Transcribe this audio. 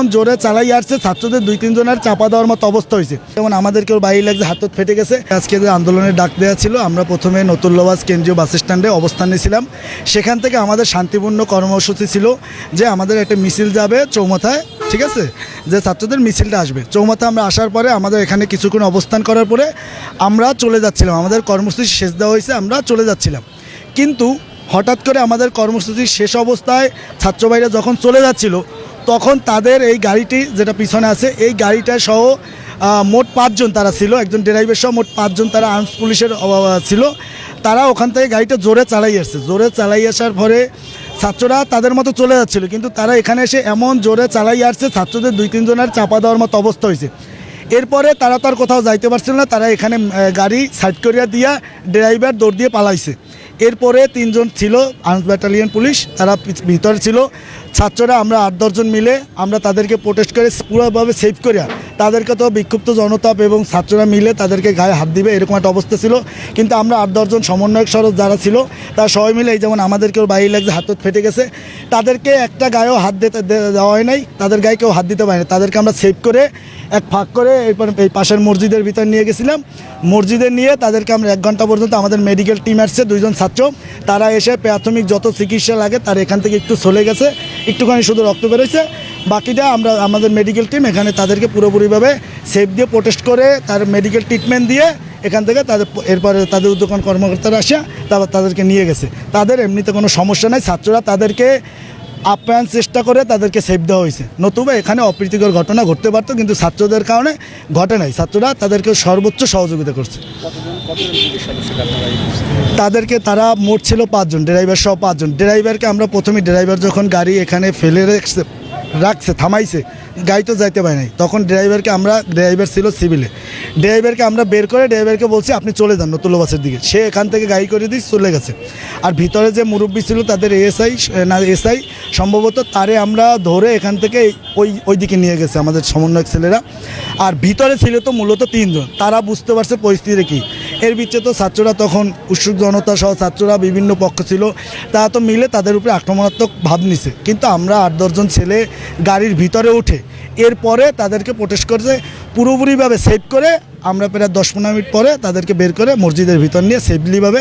এমন জোরে চালাই আসছে, ছাত্রদের দুই তিনজনের চাপা দেওয়ার মতো অবস্থা হয়েছে। যেমন আমাদেরকেও বাইরে লাগছে, হাত ফেটে গেছে। আজকে যে আন্দোলনের ডাক দেওয়া ছিল, আমরা প্রথমে নতুল্লাবাজ কেন্দ্রীয় বাস স্ট্যান্ডে অবস্থান নিয়েছিলাম। সেখান থেকে আমাদের শান্তিপূর্ণ কর্মসূচি ছিল যে আমাদের একটা মিছিল যাবে চৌমাথায়, ঠিক আছে? যে ছাত্রদের মিছিলটা আসবে। চৌমাথা আমরা আসার পরে আমাদের এখানে কিছুক্ষণ অবস্থান করার পরে আমরা চলে যাচ্ছিলাম। আমাদের কর্মসূচি শেষ দেওয়া হয়েছে, আমরা চলে যাচ্ছিলাম। কিন্তু হঠাৎ করে আমাদের কর্মসূচির শেষ অবস্থায় ছাত্রবাহীরা যখন চলে যাচ্ছিল তখন তাদের এই গাড়িটি যেটা পিছনে আছে, এই গাড়িটা সহ মোট পাঁচজন তারা ছিল। একজন ড্রাইভার সহ মোট পাঁচজন তারা আর্মস পুলিশের ছিল। তারা ওখান থেকে গাড়িটা জোরে চালাই আসছে। জোরে চালাই আসার পরে ছাত্ররা তাদের মতো চলে যাচ্ছিল, কিন্তু তারা এখানে এসে এমন জোরে চালাই আসছে, ছাত্রদের দুই তিনজনের চাপা দেওয়ার মতো অবস্থা হয়েছে। এরপরে তারা তো আর কোথাও যাইতে পারছিল না, তারা এখানে গাড়ি সাইড করিয়া দিয়া ড্রাইভার দৌড় দিয়ে পালাইছে। এরপরে তিনজন ছিল আর্মস ব্যাটালিয়ান পুলিশ, তারা ভিতরে ছিল। ছাত্ররা আমরা আট দশজন মিলে আমরা তাদেরকে প্রোটেস্ট করে পুরোভাবে সেভ করিয়া তাদেরকে তো বিক্ষুব্ধ জনতাপ এবং ছাত্ররা মিলে তাদেরকে গায়ে হাত দিবে, এরকম একটা অবস্থা ছিল। কিন্তু আমরা আট দশজন সমন্বয়ক সরস যারা ছিল, তারা সবাই মিলে এই যেমন আমাদেরকেও বাইরে লাগছে হাত ফেটে গেছে। তাদেরকে একটা গায়েও হাত দিতে দেওয়া হয় নাই, তাদের গায়ে কেউ হাত দিতে পারে না তাদেরকে আমরা সেভ করে এক ফাঁক করে এরপর এই পাশের মসজিদের ভিতর নিয়ে গেছিলাম। মসজিদে নিয়ে তাদেরকে আমরা এক ঘণ্টা পর্যন্ত আমাদের মেডিকেল টিম আসছে, দুইজন ছাত্র। তারা এসে প্রাথমিক যত চিকিৎসা লাগে, তার এখান থেকে একটু চলে গেছে। একটুখানি শুধু রক্ত বেরোচ্ছে বাকিটা আমরা আমাদের মেডিকেল টিম এখানে তাদেরকে পুরোপুরিভাবে সেফ দিয়ে প্রোটেস্ট করে তার মেডিকেল ট্রিটমেন্ট দিয়ে এখান থেকে তাদের এরপরে তাদের উদ্যোগন কর্মকর্তারা আসে, তারপর তাদেরকে নিয়ে গেছে। তাদের এমনিতে কোনো সমস্যা নাই, ছাত্ররা তাদেরকে আপ্যায়ন চেষ্টা করে তাদেরকে সেফ দেওয়া হয়েছে। নতুবা এখানে অপ্রীতিকর ঘটনা ঘটতে পারতো, কিন্তু ছাত্রদের কারণে ঘটে নাই। ছাত্ররা তাদেরকে সর্বোচ্চ সহযোগিতা করছে? তাদেরকে তারা মোট ছিল পাঁচজন ড্রাইভার সহ পাঁচজন। ড্রাইভারকে আমরা প্রথমে ড্রাইভার যখন গাড়ি এখানে ফেলে রাখছে রাখছে, থামাইছে। গাড়ি তো যাইতে পারে নাই। তখন ড্রাইভারকে আমরা, ড্রাইভার ছিল সিভিলে। ড্রাইভারকে আমরা বের করে ড্রাইভারকে বলছি, আপনি চলে যান নতুল্লা বাসের দিকে। সে এখান থেকে গাড়ি করে দিয়ে চলে গেছে। আর ভিতরে যে মুরব্বী ছিল, তাদের এএসআই না, এসআই, সম্ভবত তারে আমরা ধরে এখান থেকে ওই ওই দিকে নিয়ে গেছে আমাদের সমন্বয়ক ছেলেরা। আর ভিতরে ছিল তো মূলত তিনজন। তারা বুঝতে পারছে পরিস্থিতি কী। এর ভিতরে তো ছাত্ররা তখন উৎসুক জনতা সহ ছাত্ররা বিভিন্ন পক্ষ ছিল, তারা তো মিলে তাদের উপরে আক্রমণাত্মক ভাব নিছে। কিন্তু আমরা আট দশজন ছেলে গাড়ির ভিতরে উঠে এরপরে তাদেরকে প্রোটেস্ট করে পুরোপুরিভাবে সেভ করে আমরা প্রায় দশ পনেরো মিনিট পরে তাদেরকে বের করে মসজিদের ভিতর নিয়ে সেফলিভাবে